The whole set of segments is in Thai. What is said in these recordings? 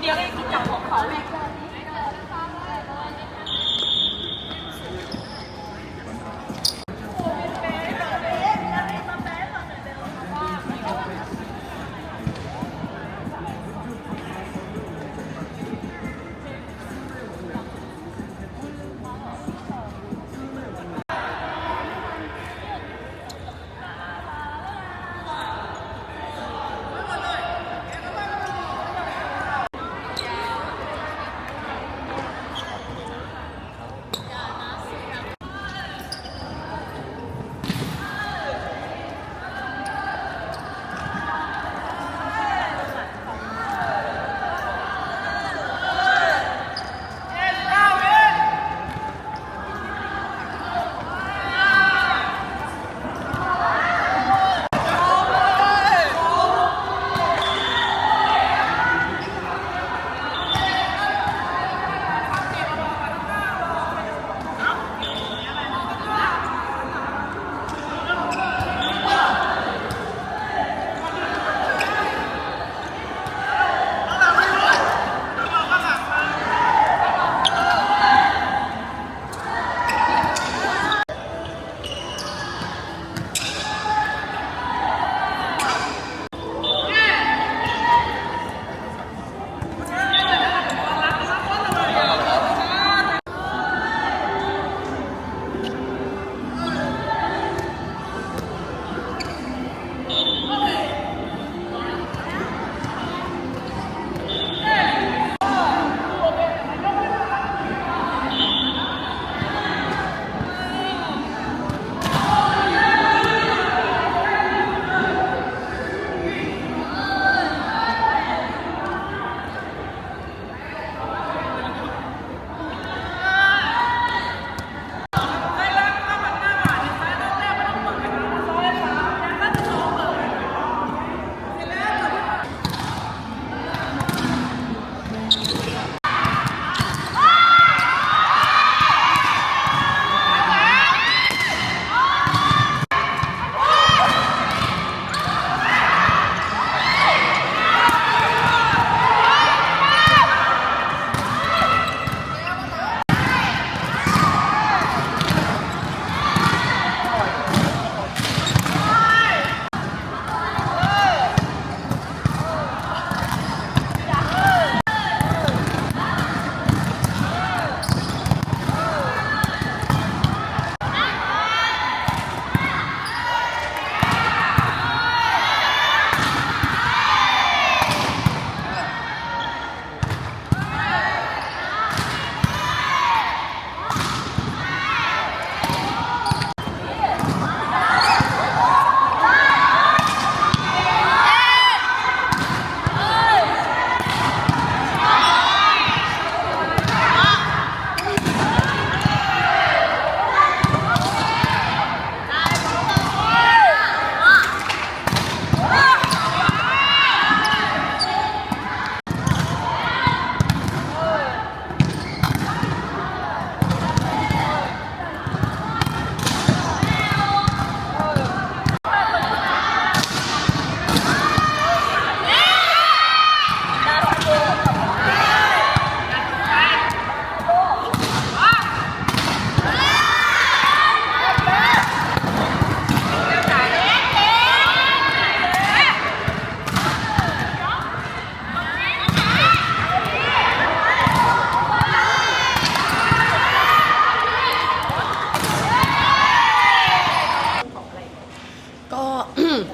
เดียวเองที่จับของเขาเลย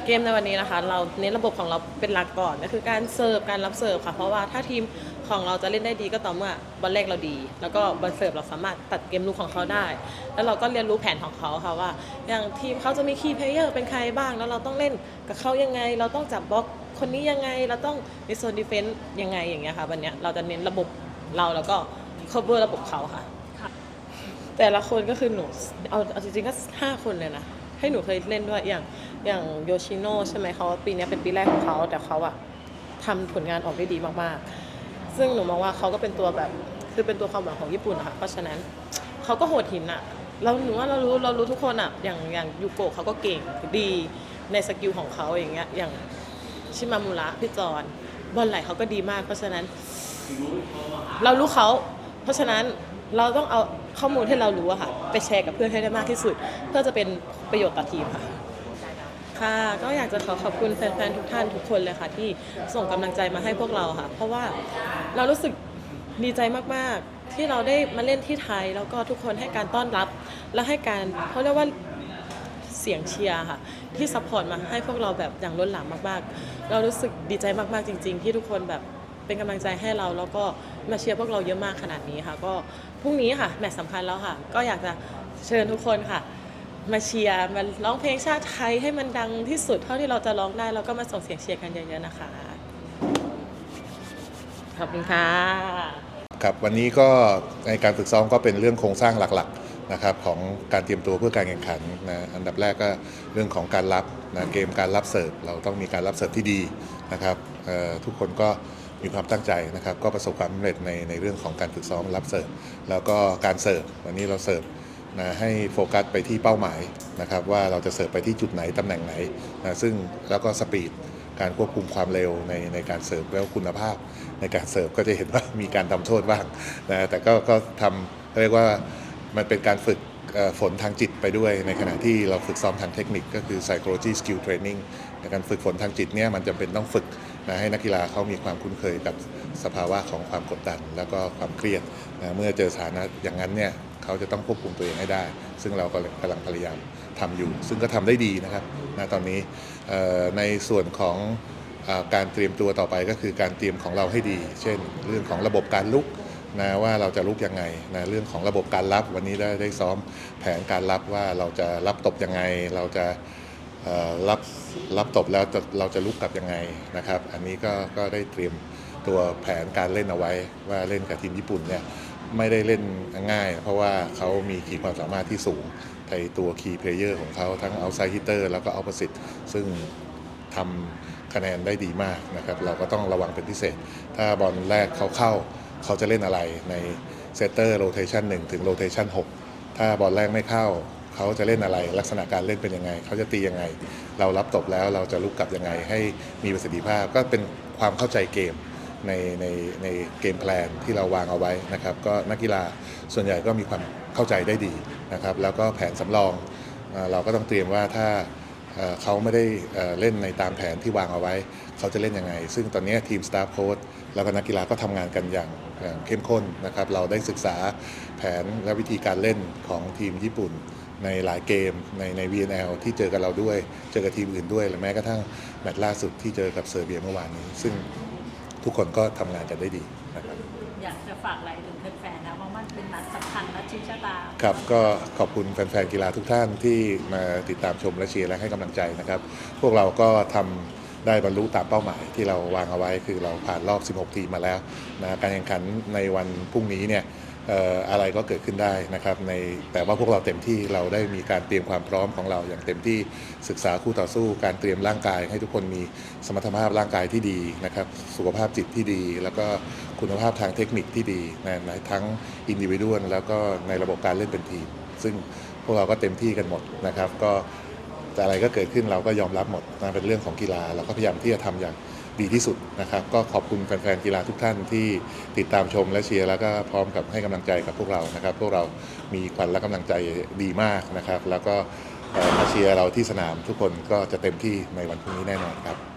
เกมในวันนี้นะคะ เราเน้นระบบของเราเป็นหลักก่อนก็คือการเสิร์ฟการรับเสิร์ฟค่ะ เพราะว่าถ้าทีมของเราจะเล่นได้ดีก็ต่อเมื่อบอลแรกเราดี แล้วก็บอลเสิร์ฟเราสามารถตัดเกมลุกของเขาได้ แล้วเราก็เรียนรู้แผนของเขาค่ะว่า อย่างทีมเขาจะมีคีย์เพลเยอร์เป็นใครบ้าง แล้วเราต้องเล่นกับเขายังไง เราต้องจับบล็อกคนนี้ยังไง เราต้องในโซนดีเฟนต์ยังไงอย่างเงี้ยค่ะวันเนี้ยเราจะเน้นระบบเราแล้วก็ cover ระบบเขาค่ะ แต่ละคนก็คือหนูเอาเอาจริงๆก็ห้าคนเลยนะให้หนูเคยเล่นด้วยอย่าง อย่างโยชิโน่ใช่ไหมเขาปีนี้เป็นปีแรกของเขาแต่เขาอะทำผลงานออกได้ดีมากๆ ซึ่งหนูมองว่าเขาก็เป็นตัวแบบคือเป็นตัวความหวังของญี่ปุ่นอะค่ะเพราะฉะนั้นเขาก็โหดหินอะเราหนูว่าเรารู้เรารู้ทุกคนอะอย่างอย่างยูโกะเขาก็เก่งดีในสกิลของเขาอย่างเงี้ยอย่างชิมามุระพี่จอนบอลไหลเขาก็ดีมาก เพราะฉะนั้นเรารู้เขา เพราะฉะนั้นเราต้องเอาข้อมูลที่เรารู้อะค่ะ ไปแชร์กับเพื่อนให้ได้มากที่สุด เพื่อจะเป็นประโยชน์ต่อทีมค่ะ ค่ะ ก็อยากจะขอขอบคุณแฟนๆ ทุกท่านทุกคนเลยค่ะ ที่ส่งกำลังใจมาให้พวกเราค่ะ เพราะว่าเรารู้สึกดีใจมากๆ ที่เราได้มาเล่นที่ไทย แล้วก็ทุกคนให้การต้อนรับ และให้การเขาเรียกว่าเสียงเชียร์ค่ะ ที่ซัพพอร์ตมาให้พวกเราแบบอย่างล้นหลามมากๆ เรารู้สึกดีใจมากๆจริง ๆ ที่ทุกคนแบบเป็นกำลังใจให้เราแล้วก็มาเชียร์พวกเราเยอะมากขนาดนี้ค่ะ ก็พรุ่งนี้ค่ะแมตช์สำคัญแล้วค่ะ ก็อยากจะเชิญทุกคนค่ะ มาเชียร์มาร้องเพลงชาติไทยให้มันดังที่สุดเท่าที่เราจะร้องได้แล้วก็มาส่งเสียงเชียร์กันเยอะๆนะคะ ขอบคุณค่ะครับวันนี้ก็ในการฝึกซ้อมก็เป็นเรื่องโครงสร้างหลักๆนะครับของการเตรียมตัวเพื่อการแข่งขันนะอันดับแรกก็เรื่องของการรับนะเกมการรับเสิร์ฟเราต้องมีการรับเสิร์ฟที่ดีนะครับทุกคนก็มีความตั้งใจนะครับ ก็ประสบความสำเร็จในในเรื่องของการฝึกซ้อมรับเสิร์ฟแล้วก็การเสิร์ฟวันนี้เราเสิร์ฟ นะให้โฟกัสไปที่เป้าหมายนะครับว่าเราจะเสิร์ฟไปที่จุดไหนตำแหน่งไหนนะซึ่งแล้วก็สปีดการควบคุมความเร็วในในการเสิร์ฟแล้วคุณภาพในการเสิร์ฟก็จะเห็นว่ามีการทำโทษบ้างนะแต่ก็ก็ทำเรียกว่ามันเป็นการฝึกฝนทางจิตไปด้วย ในขณะที่เราฝึกซ้อมทางเทคนิคก็คือ psychology skill training ในการฝึกฝนทางจิตเนี่ยมันจำเป็นต้องฝึกนะให้นักกีฬาเขามีความคุ้นเคยกับสภาวะของความกดดัน แล้วก็ความเครียดนะเมื่อเจอสถานะอย่างนั้นเนี่ย เขาจะต้องควบคุมตัวเองให้ได้ ซึ่งเราก็กำลังพยายามทำอยู่ ซึ่งก็ทำได้ดีนะครับนะตอนนี้ในส่วนของอการเตรียมตัวต่อไปก็คือการเตรียมของเราให้ดี เช่น เรื่องของระบบการลุกนะว่าเราจะลุกยังไงนะเรื่องของระบบการรับวันนี้ได้ได้ซ้อมแผนการรับว่าเราจะรับตบยังไง เราจะรับรับตบแล้วเราจะลุกกลับยังไงนะครับ อันนี้ก็ก็ได้เตรียมตัวแผนการเล่นเอาไว้ว่าเล่นกับทีมญี่ปุ่นเนี่ย ไม่ได้เล่นง่าย เพราะว่าเขามีขีดความสามารถที่สูงในตัวคีย์เพลเยอร์ของเขาทั้งเอาไซฮิเตอร์แล้วก็เอาประสิทธิ์ซึ่งทำคะแนนได้ดีมากนะครับ เราก็ต้องระวังเป็นพิเศษ ถ้าบอลแรกเขาเข้า เขาจะเล่นอะไรในเซตเตอร์โรเทชัน1ถึงโรเทชัน6ถ้าบอลแรกไม่เข้าเขาจะเล่นอะไร ลักษณะการเล่นเป็นยังไง เขาจะตียังไง เรารับตบแล้วเราจะลุกกลับยังไง ให้มีประสิทธิภาพก็เป็นความเข้าใจเกม ในในในเกมแพลนที่เราวางเอาไว้นะครับก็นักกีฬาส่วนใหญ่ก็มีความเข้าใจได้ดีนะครับแล้วก็แผนสำรองเราก็ต้องเตรียมว่าถ้าเขาไม่ได้เล่นในตามแผนที่วางเอาไว้ เขาจะเล่นยังไง ซึ่งตอนนี้ทีมสตาฟโค้ชแล้วก็นักกีฬาก็ทำงานกันอย่างอย่างเข้มข้นนะครับ เราได้ศึกษาแผนและวิธีการเล่นของทีมญี่ปุ่นในหลายเกมในใน VNL ที่เจอกับเราด้วย เจอกับทีมอื่นด้วย และแม้กระทั่งแมตช์ล่าสุดที่เจอกับเซอร์เบียเมื่อวานนี้ ซึ่ง ทุกคนก็ทำงานกันได้ดีนะครับ อยากจะฝากอะไรถึงแฟนๆนะเพราะมันเป็นนัดสำคัญและชี้ชะตา ครับก็ขอบคุณแฟนๆกีฬาทุกท่านที่มาติดตามชมและเชียร์และให้กำลังใจนะครับ พวกเราก็ทำได้บรรลุตามเป้าหมายที่เราวางเอาไว้คือเราผ่านรอบ 16 ทีมมาแล้วนะการแข่งขันในวันพรุ่งนี้เนี่ยเอะไรก็เกิดขึ้นได้นะครับในแต่ว่าพวกเราเต็มที่เราได้มีการเตรียมความพร้อมของเราอย่างเต็มที่ศึกษาคู่ต่อสู้การเตรียมร่างกาย ให้ทุกคนมีสมรรถภาพร่างกายที่ดีนะครับสุขภาพจิตที่ดี แล้วก็คุณภาพทางเทคนิคที่ดีนะในทั้งอินดิวิวลแล้วก็ในระบบการเล่นเป็นทีม ซึ่งพวกเราก็เต็มที่กันหมดนะครับ ก็แต่อะไรก็เกิดขึ้นเราก็ยอมรับหมดนะเป็นเรื่องของกีฬาเราก็พยายามที่จะทำอย่าง ดีที่สุดนะครับ ก็ขอบคุณแฟนๆกีฬาทุกท่านที่ติดตามชมและเชียร์แล้วก็พร้อมกับให้กำลังใจกับพวกเรานะครับ พวกเรามีขวัญและกำลังใจดีมากนะครับ แล้วก็มาเชียร์เราที่สนามทุกคนก็จะเต็มที่ในวันพรุ่งนี้แน่นอนครับ